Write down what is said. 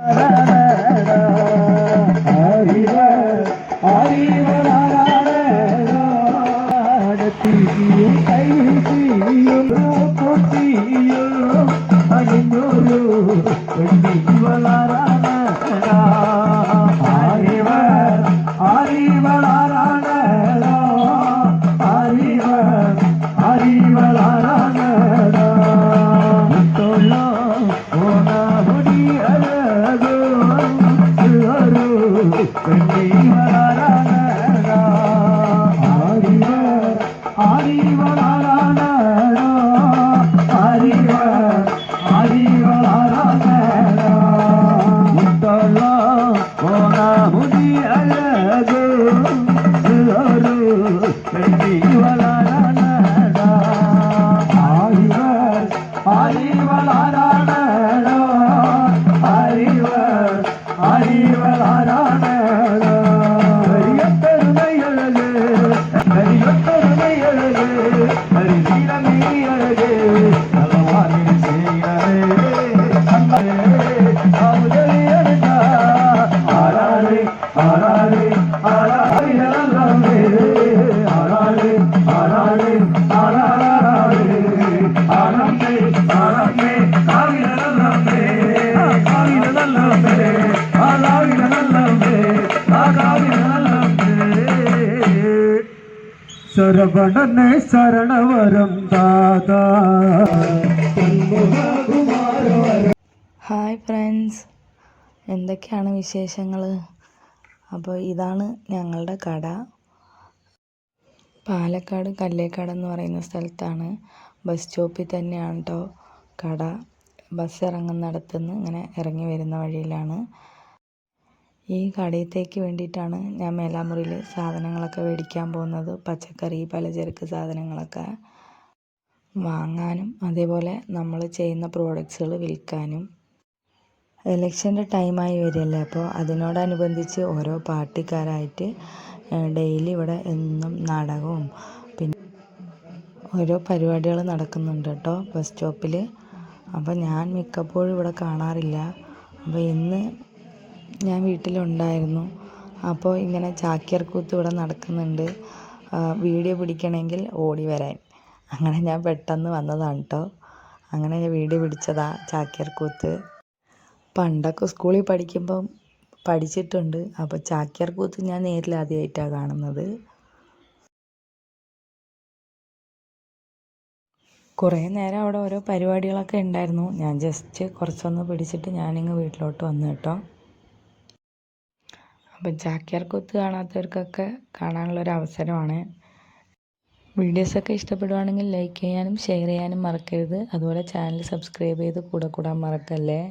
da da da ஆதிவா ஆதிவா ശരവണനെ ശരണവരം ഹായ് ഫ്രണ്ട്സ് എന്തൊക്കെയാണ് വിശേഷങ്ങൾ അപ്പോൾ ഇതാണ് ഞങ്ങളുടെ കട. പാലക്കാട് കല്ലേക്കാട് എന്ന് പറയുന്ന സ്ഥലത്താണ്. ബസ് സ്റ്റോപ്പിൽ തന്നെയാണ് കേട്ടോ കട. ബസ് ഇറങ്ങുന്നിടത്തുനിന്ന് ഇങ്ങനെ ഇറങ്ങി വരുന്ന വഴിയിലാണ്. ഈ കടയത്തേക്ക് വേണ്ടിയിട്ടാണ് ഞാൻ മേലാമുറിയിൽ സാധനങ്ങളൊക്കെ മേടിക്കാൻ പോകുന്നത്. പച്ചക്കറി പലചരക്ക് സാധനങ്ങളൊക്കെ വാങ്ങാനും അതേപോലെ നമ്മൾ ചെയ്യുന്ന പ്രോഡക്ട്സുകൾ വിൽക്കാനും. ഇലക്ഷന്റെ ടൈമായി വരികയല്ലേ. അപ്പോൾ അതിനോടനുബന്ധിച്ച് ഓരോ പാർട്ടിക്കാരായിട്ട് ഡെയിലി ഇവിടെ എന്നും നാടകവും പിന്നെ ഓരോ പരിപാടികൾ നടക്കുന്നുണ്ട് കേട്ടോ ബസ് സ്റ്റോപ്പിൽ. അപ്പോൾ ഞാൻ മിക്കപ്പോഴും ഇവിടെ കാണാറില്ല. അപ്പോൾ ഇന്ന് ഞാൻ വീട്ടിലുണ്ടായിരുന്നു. അപ്പോൾ ഇങ്ങനെ ചാക്യാർകൂത്ത് ഇവിടെ നടക്കുന്നുണ്ട്. വീഡിയോ പിടിക്കണമെങ്കിൽ ഓടി വരാൻ. അങ്ങനെ ഞാൻ പെട്ടെന്ന് വന്നതാണ് കേട്ടോ. അങ്ങനെ ഞാൻ വീഡിയോ പിടിച്ചതാ ചാക്യാർ കൂത്ത്. പണ്ടൊക്കെ സ്കൂളിൽ പഠിക്കുമ്പം പഠിച്ചിട്ടുണ്ട്. അപ്പോൾ ചാക്യാർ കൂത്ത് ഞാൻ നേരിൽ ആദ്യമായിട്ടാണ് കാണുന്നത്. കുറേ നേരം അവിടെ ഓരോ പരിപാടികളൊക്കെ ഉണ്ടായിരുന്നു. ഞാൻ ജസ്റ്റ് കുറച്ചൊന്ന് പിടിച്ചിട്ട് ഞാനിങ്ങ് വീട്ടിലോട്ട് വന്നു കേട്ടോ. അപ്പം ചാക്യാർ കൂത്ത് കാണാത്തവർക്കൊക്കെ കാണാനുള്ളൊരു അവസരമാണ്. വീഡിയോസൊക്കെ ഇഷ്ടപ്പെടുവാണെങ്കിൽ ലൈക്ക് ചെയ്യാനും ഷെയർ ചെയ്യാനും മറക്കരുത്. അതുപോലെ ചാനൽ സബ്സ്ക്രൈബ് ചെയ്ത് കൂടെ കൂടാൻ മറക്കല്ലേ?